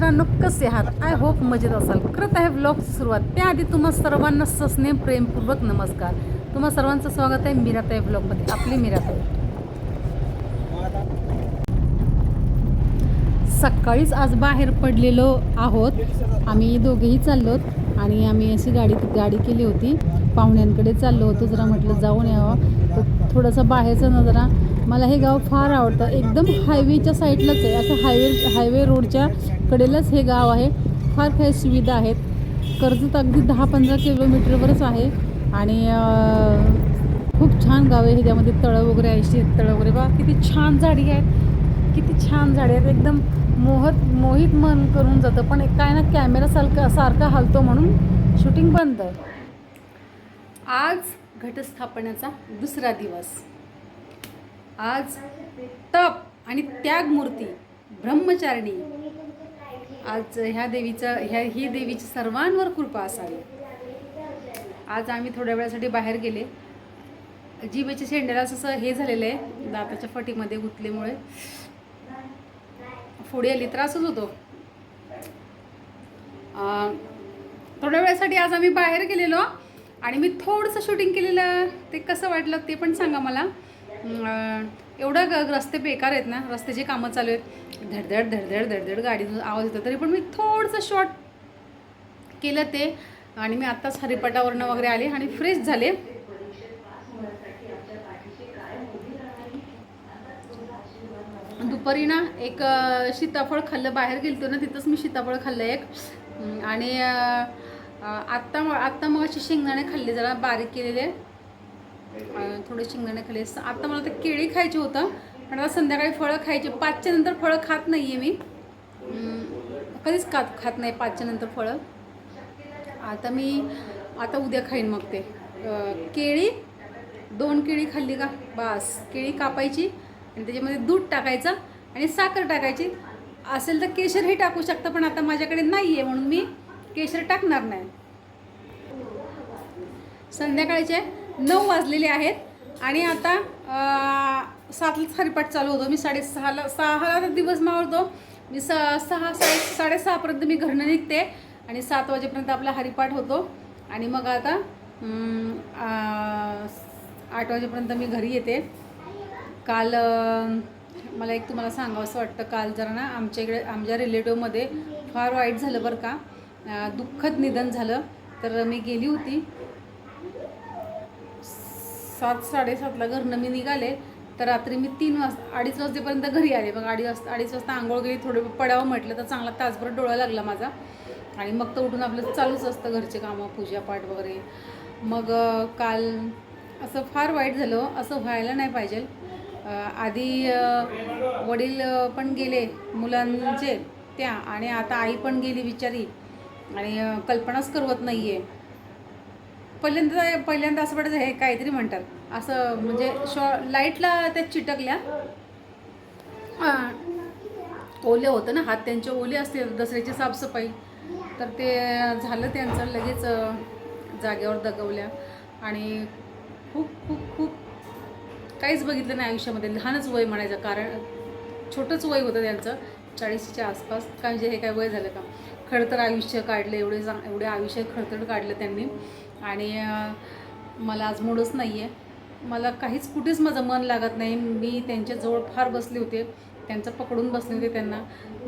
मित्रांनो कसे आहात? आय होप मजेत असाल. करत आहे ब्लॉगची सुरुवात. त्याआधी तुम्हा सर्वांना सस्नेह प्रेमपूर्वक नमस्कार. तुम्हा सर्वांचं स्वागत आहे मीराताई ब्लॉगमध्ये आपली मीराताई. सकाळीच आज बाहेर पडलेलो आहोत. आम्ही दोघेही चाललो आणि आम्ही अशी गाडी गाडी केली होती. पाहुण्यांकडे चाललो होतो. जरा म्हटलं जाऊन यावं. तर थोडंसं बाहेरचा नजरा मला हे गाव फार आवडतं. एकदम हायवेच्या साईडलाच आहे. असं हायवे हायवे रोडच्या कडेलाच हे गाव आहे. फार काही सुविधा आहेत. कर्जत अगदी दहा पंधरा किलोमीटरवरच आहे. आणि खूप छान गाव आहे. ह्याच्यामध्ये तळं वगैरे आहे शेततळं वगैरे. बा किती छान झाडी आहेत किती छान झाडी आहेत एकदम मोहत मोहित मन करून जातं. पण एक काय ना कॅमेरा सारखा सारखा हलतो म्हणून शूटिंग बंद आज घटस्थापनेचा दुसरा दिवस. आज तप आणि त्यागमूर्ती ब्रह्मचारिणी आज ह्या देवीचं ह्या ही देवीची सर्वांवर कृपा असावी. आज आम्ही थोड्या वेळासाठी बाहेर गेले. जिबेच्या शेंड्याला असं हे झालेलं आहे दाताच्या फटीमध्ये गुंतल्यामुळे. फोडी आली त्रासच होतो. थोड्या वेळासाठी आज आम्ही बाहेर गेलेलो आणि मी थोडंसं शूटिंग केलेलं. ते कसं वाटलं ते पण सांगा मला. एवढं ग रस्ते बेकार आहेत ना रस्त्याची कामं चालू आहेत. धडधड धडधड धडधड गाडीतून आवाज येतो. तरी पण मी थोडंसं शॉर्ट केलं ते. आणि मी आत्ताच हरिपाटावरनं वगैरे आले आणि फ्रेश झाले. दुपारी ना एक सीताफळ खाल्लं. बाहेर गेलतो ना तिथंच मी सीताफळ खाल्लं एक. आणि आत्ता आत्ता मग अशी शेंगदाणे खाल्ले जरा बारीक केलेले. थोडे शेंगदाणे खाल्ले. आता मला ते केळी खायची होतं पण आता संध्याकाळी फळं खायचे. पाचच्या नंतर फळं खात नाही आहे मी कधीच खात खात नाही पाचच्या नंतर फळं. आता मी आता उद्या खाईन मग ते. केळी दोन केळी खाल्ली का? बास. केळी कापायची आणि त्याच्यामध्ये दूध टाकायचं आणि साखर टाकायची. असेल तर केशरही टाकू शकतं पण आता माझ्याकडे नाही आहे म्हणून मी केशर टाकणार नाही. संध्याकाळचे नऊ वाजलेले आहेत. आणि आता सातला सातलाच हरिपाठ चालू होतो. मी साडेसहाला सहाला दिवस मावळतो. मी स सहा साडे साडेसहापर्यंत मी घरनं निघते. आणि सात वाजेपर्यंत आपला हरिपाठ होतो. आणि मग आता आठ वाजेपर्यंत मी घरी येते. काल मला एक तुम्हाला सांगावं असं वाटतं काल जरा ना आमच्या इकडे आमच्या रिलेटिव्हमध्ये फार वाईट झालं बरं का. दुःखद निधन झालं. तर मी गेली होती. सात साडेसातला घरनं मी निघाले. तर रात्री मी तीन वाजता अडीच वाजेपर्यंत घरी आले. मग अडीच वाजता अडीच वाजता आंघोळ गेली थोडं पडावं म्हटलं तर चांगला तासभर डोळा लागला माझा. आणि मग तर उठून आपलं चालूच असतं घरचे कामं पूजापाठ वगैरे. मग काल असं फार वाईट झालं. असं व्हायला नाही पाहिजे. आधी वडील पण गेले मुलांचे त्या. आणि आता आई पण गेली बिचारी. आणि कल्पनाच करवत नाही आहे पहिल्यांदा पहिल्यांदा असं वाटायचं हे काहीतरी म्हणतात. असं म्हणजे शॉ लाईटला त्या चिटकल्या. ओले होतं ना हात त्यांचे ओले असते दसऱ्याची साफसफाई. तर ते झालं त्यांचं लगेच जागेवर दगवल्या. आणि खूप खूप खूप काहीच बघितलं नाही आयुष्यामध्ये. लहानच वय म्हणायचं कारण छोटंच वय होतं त्यांचं चाळीसच्या आसपास. काय म्हणजे हे काय वय झालं का? खडतर आयुष्य काढलं एवढे चांग एवढे आयुष्य खडतर काढलं त्यांनी. आणि मला आज मूडच नाही आहे मला काहीच कुठेच माझं मन लागत नाही. मी त्यांच्याजवळ फार बसले होते. त्यांचं पकडून बसले होते त्यांना.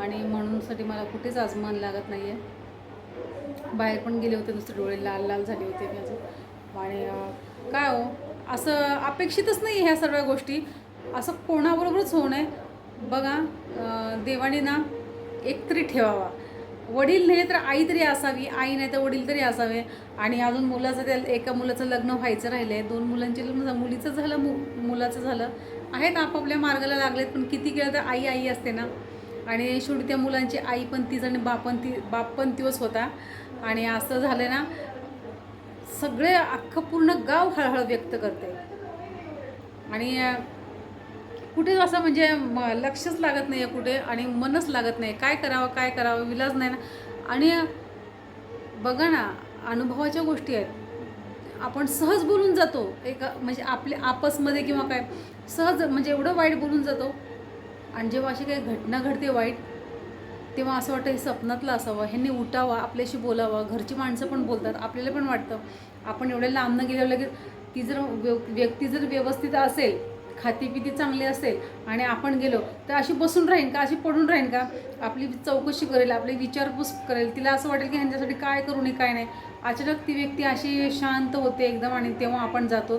आणि म्हणूनसाठी मला कुठेच आज मन लागत नाही आहे बाहेर पण गेले होते नुसते डोळे लाल लाल झाले होते माझं. आणि काय हो असं अपेक्षितच नाही ह्या सर्व गोष्टी. असं कोणाबरोबरच होऊ नये. बघा देवाने ना एकतरी ठेवावा. वडील नाही तर आई तरी असावी आई नाही तर वडील तरी असावे. आणि अजून मुलाचं त्या एका मुलाचं लग्न व्हायचं राहिलं आहे दोन मुलांचे लग्न मुलीचं झालं मु मुलाचं झालं. आहेत आपापल्या मार्गाला लागलेत पण किती केलं तर आई आई असते ना. आणि शेवटी त्या मुलांची आई पण तीच आणि बाप पण ती बाप पण तीच होता. आणि असं झालं ना सगळे अख्खं पूर्ण गाव हळहळ व्यक्त करते आणि कुठेच असं म्हणजे म लक्षच लागत नाही आहे कुठे आणि मनच लागत नाही. काय करावं काय करावं विलाज नाही ना. आणि बघा ना अनुभवाच्या गोष्टी आहेत. आपण सहज बोलून जातो. एक म्हणजे आपले आपसमध्ये किंवा काय सहज म्हणजे एवढं वाईट बोलून जातो. आणि जेव्हा अशी काही घटना घडते वाईट तेव्हा असं वाटतं हे स्वप्नातलं असावं ह्यांनी उठावं आपल्याशी बोलावं. घरची माणसं पण बोलतात आपल्याला पण वाटतं. आपण एवढ्या लांबनं गेल्यावर लगेच ती जर व्यक्ती जर व्यवस्थित असेल खातीपिती चांगली असेल आणि आपण गेलो तर अशी बसून राहीन का? अशी पडून राहीन का? आपली चौकशी करेल आपली विचारपूस करेल. तिला असं वाटेल की ह्यांच्यासाठी काय करू नये काय नाही. अचानक ती व्यक्ती अशी शांत होते एकदम आणि तेव्हा आपण जातो.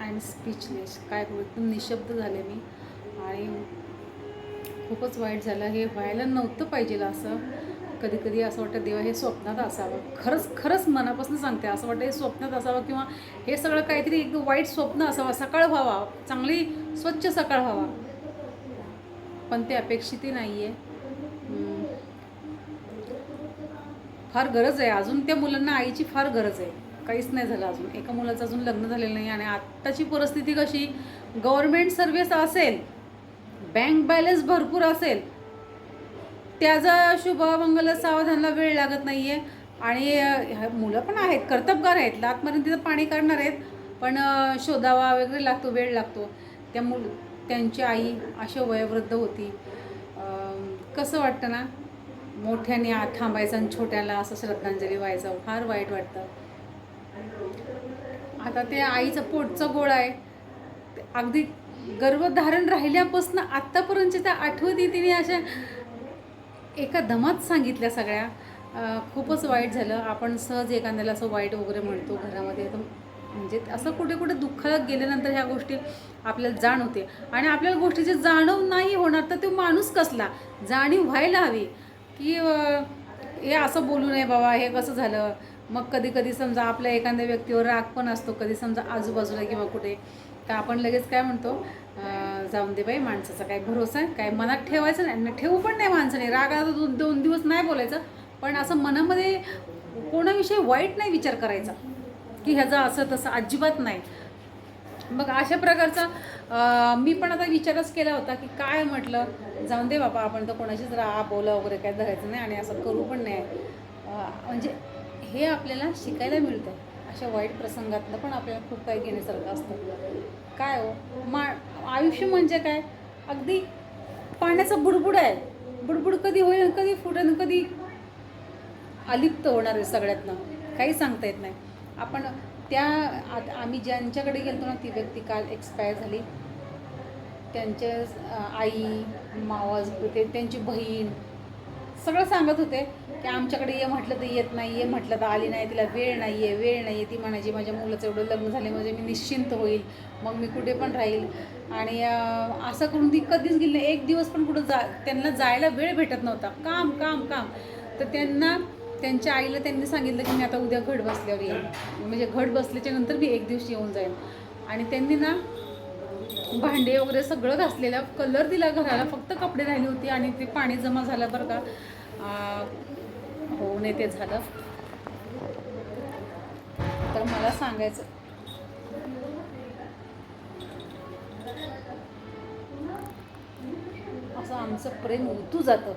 अँड स्पीचलेस काय करू एकदम निशब्द झाले मी. आणि खूपच वाईट झालं. हे व्हायला नव्हतं पाहिजे असं. कधी कधी असं वाटतं देवा हे स्वप्नात असावं. खरंच खरंच मनापासून सांगते असं वाटतं हे स्वप्नात असावं किंवा हे सगळं काहीतरी एक वाईट स्वप्न असावं. सकाळ व्हावा. चांगली स्वच्छ सकाळ व्हावा. पण ते अपेक्षितही नाही आहे फार गरज आहे. अजून त्या मुलांना आईची फार गरज आहे. काहीच नाही झालं अजून. एका मुलाचं अजून लग्न झालेलं नाही आणि आत्ताची परिस्थिती कशी? गव्हर्मेंट सर्व्हिस असेल बँक बॅलन्स भरपूर असेल. त्याचा शुभमंगल सावधानला वेळ लागत नाही आहे आणि ह्या मुलं पण आहेत कर्तबगार आहेत. लातपर्यंत तिथं पाणी काढणार आहेत. पण शोधावा वगैरे लागतो वेळ लागतो. त्या मुल त्यांची आई अशा वयोवृद्ध होती. कसं वाटतं ना? मोठ्याने आत थांबायचं आणि छोट्याला असं श्रद्धांजली व्हायचं. फार वाईट वाटतं. आता ते आईचं पोटचं गोळ आहे. अगदी गर्भधारण राहिल्यापासून आत्तापर्यंतच्या त्या आठवणी तिने अशा एका दमात सांगितल्या सगळ्या. खूपच वाईट झालं. आपण सहज एखाद्याला असं वाईट वगैरे म्हणतो घरामध्ये. तर म्हणजे असं कुठे कुठे दुःखाला गेल्यानंतर ह्या गोष्टी आपल्याला जाण होते. आणि आपल्याला गोष्टीची जाणव नाही होणार तर तो माणूस कसला? जाणीव व्हायला हवी. की हे असं बोलू नये बाबा हे कसं झालं? मग कधी कधी समजा आपल्या एखाद्या व्यक्तीवर राग पण असतो. कधी समजा आजूबाजूला किंवा कुठे. का आपण लगेच काय म्हणतो जाऊन दे बाई माणसाचा काय भरोसा आहे? काय मनात ठेवायचं नाही. आणि ठेवू पण नाही माणसाने रागाला दोन दोन दिवस नाही बोलायचं. पण असं मनामध्ये कोणाविषयी वाईट नाही विचार करायचा. की ह्याचं असं तसं अजिबात नाही. मग अशा प्रकारचा मी पण आता विचारच केला होता की काय म्हटलं? जाऊन दे बाबा आपण तर कोणाशीच राहा बोला वगैरे काय धरायचं नाही आणि असं करू पण नाही. म्हणजे हे आपल्याला शिकायला मिळतं अशा वाईट प्रसंगातनं पण आपल्याला खूप काही घेण्यासारखं असतं. काय हो? मा आयुष्य म्हणजे काय? अगदी पाण्याचा बुडबुड आहे. बुडबुड कधी होईल कधी फुटेल कधी अलिप्त होणार आहे सगळ्यातनं. काही सांगता येत नाही. आपण त्या आता आम्ही ज्यांच्याकडे गेलतो ना ती व्यक्ती काल एक्सपायर झाली. त्यांच्या आई मावस ते त्यांची बहीण सगळं सांगत होते की आमच्याकडे ये म्हटलं तर येत नाही ये म्हटलं तर आली नाही तिला वेळ नाही आहे वेळ नाही आहे. ती म्हणायची माझ्या मुलाचं एवढं लग्न झाले म्हणजे मी निश्चिंत होईल मग मी कुठे पण राहील. आणि असं करून ती कधीच गेली नाही. एक दिवस पण कुठं जा त्यांना जायला वेळ भेटत नव्हता. काम काम काम. तर त्यांना त्यांच्या आईला त्यांनी सांगितलं की मी आता उद्या घट बसल्यावर येईन. म्हणजे घट बसल्याच्या नंतर मी एक दिवशी येऊन जाईन. आणि त्यांनी ना भांडे वगैरे सगळं घासलेलं कलर दिला घराला फक्त कपडे राहिले होते आणि ते पाणी जमा झालं बरं का. होऊ हो नाही ते झालं. तर मला सांगायचं. असं आमचं प्रेम उतू जातं.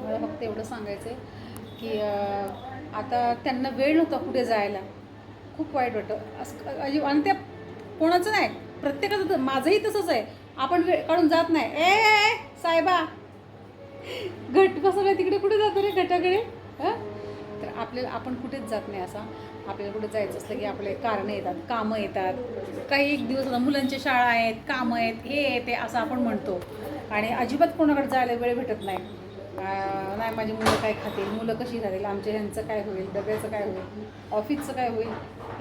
मला फक्त एवढं सांगायचं आहे की आता त्यांना वेळ नव्हता कुठे जायला. खूप वाईट वाटतं. असं अजिब आणि त्या कोणाचं नाही. प्रत्येकाचं तर- माझंही तसंच आहे. आपण वेळ काढून जात नाही. ए, साहेबा. घट बसवला तिकडे कुठे जातो रे घटाकडे? हं? तर आपल्याला आपण कुठेच जात नाही असा. आपल्याला कुठे जायचं असलं की आपले कारणं येतात कामं येतात. काही एक दिवस आता मुलांच्या शाळा आहेत कामं आहेत हे ते असं आपण म्हणतो. आणि अजिबात कोणाकडे जायला वेळ भेटत नाही. नाही माझी मुलं काय खातील? मुलं कशी राहतील आमच्या ह्यांचं काय होईल? डब्याचं काय होईल? ऑफिसचं काय होईल?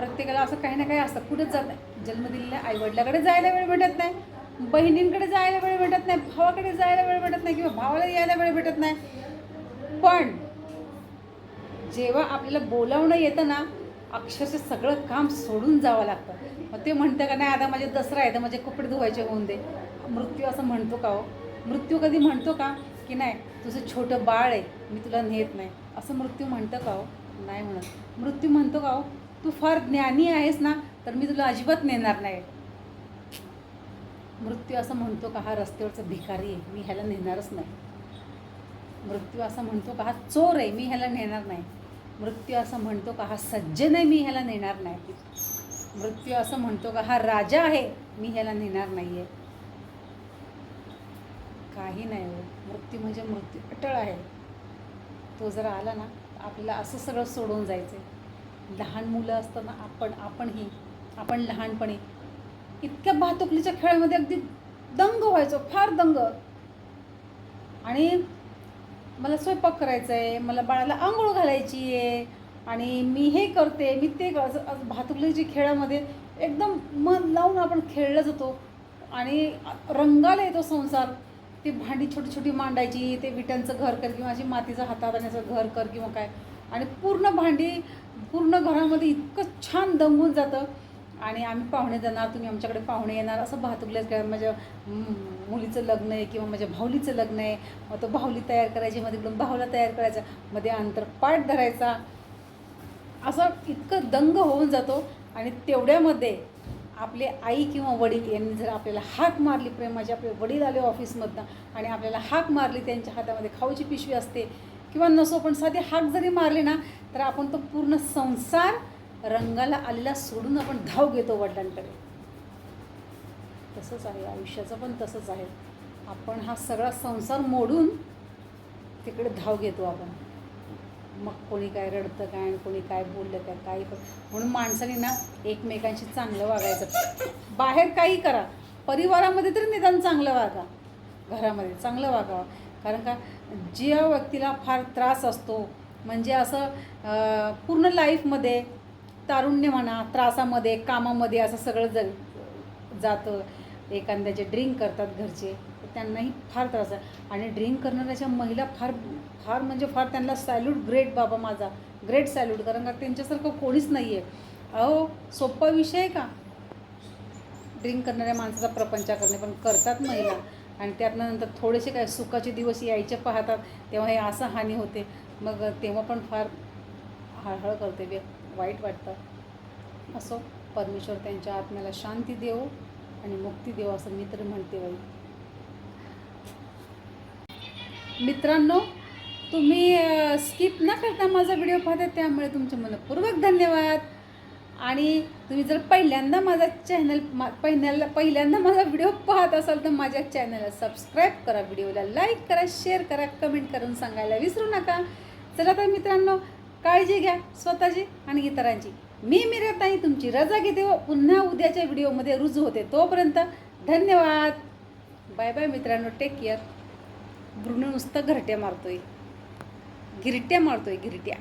प्रत्येकाला असं काही ना काही असतं. कुठेच जात नाही. जन्म दिलेल्या आईवडिलाकडे जायला वेळ भेटत नाही. बहिणींकडे जायला वेळ भेटत नाही. भावाकडे जायला वेळ भेटत नाही किंवा भावाला यायला वेळ भेटत नाही. पण जेव्हा आपल्याला बोलावणं येतं ना अक्षरशः सगळं काम सोडून जावं लागतं. मग ते म्हणतं का नाही आता माझे दसरा आहे तर माझे कपडे धुवायचे होऊन दे. मृत्यू असं म्हणतो का हो? मृत्यू कधी म्हणतो का की नाही तुझं छोटं बाळ आहे मी तुला नेत नाही. असं मृत्यू म्हणतं का हो? नाही म्हणत. मृत्यू म्हणतो का हो? तू फार ज्ञानी आहेस ना तर मी तुला अजिबात नेणार नाही. मृत्यू असं म्हणतो का हा रस्त्यावरचा भिकारी आहे मी ह्याला नेणारच नाही. मृत्यू असं म्हणतो का हा चोर आहे मी ह्याला नेणार नाही. मृत्यू असं म्हणतो का हा सज्जन आहे मी ह्याला नेणार नाही. मृत्यू असं म्हणतो का हा राजा आहे मी ह्याला नेणार नाही आहे काही नाही हो मृत्यू म्हणजे मृत्यू अटळ आहे. तो जर आला ना आपल्याला असं सगळं सोडून जायचं आहे लहान मुलं असताना आपण आपणही आपण लहानपणी इतक्या भातुकलीच्या खेळामध्ये अगदी दंग व्हायचो फार दंग. आणि मला स्वयंपाक करायचा आहे मला बाळाला आंघोळ घालायची आहे आणि मी हे करते मी ते भातुकलीच्या खेळामध्ये एकदम मन लावून आपण खेळलं जातो. आणि रंगाला येतो संसार. ती भांडी छोटी छोटी मांडायची ते विटांचं घर कर किंवा अशी मातीचं हातात आणण्याचं घर कर किंवा काय. आणि पूर्ण भांडी पूर्ण घरामध्ये इतकं छान दमून जातं. आणि आम्ही पाहुणे जाणार तुम्ही आमच्याकडे पाहुणे येणार असं भातुकल्याच काय माझ्या मुलीचं लग्न आहे किंवा माझ्या भाऊलीचं लग्न आहे. मग तो भाऊली तयार करायची मध्ये इकडून भाऊला तयार करायचा मध्ये अंतरपाठ धरायचा. असं इतकं दंग होऊन जातो. आणि तेवढ्यामध्ये आपले आई किंवा वडील यांनी जर आपल्याला हाक मारली प्रेमाचे आपले वडील आले ऑफिसमधनं आणि आपल्याला हाक मारली त्यांच्या हातामध्ये खाऊची पिशवी असते किंवा नसो पण साधी हाक जरी मारली ना तर आपण तो पूर्ण संसार रंगाला आलेला सोडून आपण धाव घेतो वडिलांकडे. तसंच आहे आयुष्याचं पण तसंच आहे. आपण हा सगळा संसार मोडून तिकडे धाव घेतो आपण. मग कोणी काय रडतं काय आणि कोणी काय बोललं काय काही पण. म्हणून माणसाने ना एकमेकांशी चांगलं वागायचं. बाहेर काही करा. परिवारामध्ये तरी निदान चांगलं वागा. घरामध्ये चांगलं वागावं. कारण का ज्या व्यक्तीला फार त्रास असतो म्हणजे असं पूर्ण लाईफमध्ये तारुण्य म्हणा त्रासामध्ये कामामध्ये असं सगळं ज जातं. एखाद्याचे ड्रिंक करतात घरचे त्यांनाही फार त्रास आहे. आणि ड्रिंक करणाऱ्याच्या महिला फार फार म्हणजे फार त्यांना सॅल्यूट ग्रेट बाबा माझा. ग्रेट सॅल्यूट कारण का त्यांच्यासारखं कोणीच नाही आहे अहो सोपा विषय आहे का? ड्रिंक करणाऱ्या माणसाचा प्रपंच करणे पण करतात महिला. आणि त्यातनं नंतर थोडेसे काय सुखाचे दिवस यायचे पाहतात तेव्हा हे असं हानी होते. मग तेव्हा पण फार हळहळ करते व्य वाईट वाटतं. असो परमेश्वर त्यांच्या आत्म्याला शांती देवो आणि मुक्ती देव असं मी म्हणते बाई. मित्रांनो तुम्ही स्किप न करता माझा व्हिडिओ पाहता त्यामुळे तुमचे मनपूर्वक धन्यवाद. आणि तुम्ही जर पहिल्यांदा माझा चॅनल मा पहिल्यांदा पहिल्यांदा माझा व्हिडिओ पाहत असाल तर माझ्या चॅनलला सबस्क्राईब करा. व्हिडिओला लाईक करा शेअर करा कमेंट करून सांगायला विसरू नका. चला तर मित्रांनो काळजी घ्या स्वतःची आणि इतरांची. मी मिरताई तुमची रजा घेते व पुन्हा उद्याच्या व्हिडिओमध्ये रुजू होते तोपर्यंत धन्यवाद. बाय बाय मित्रांनो टेक केअर ब्रुनो नुसतं घरट्या मारतोय. गिरट्या मारतोय गिरट्या.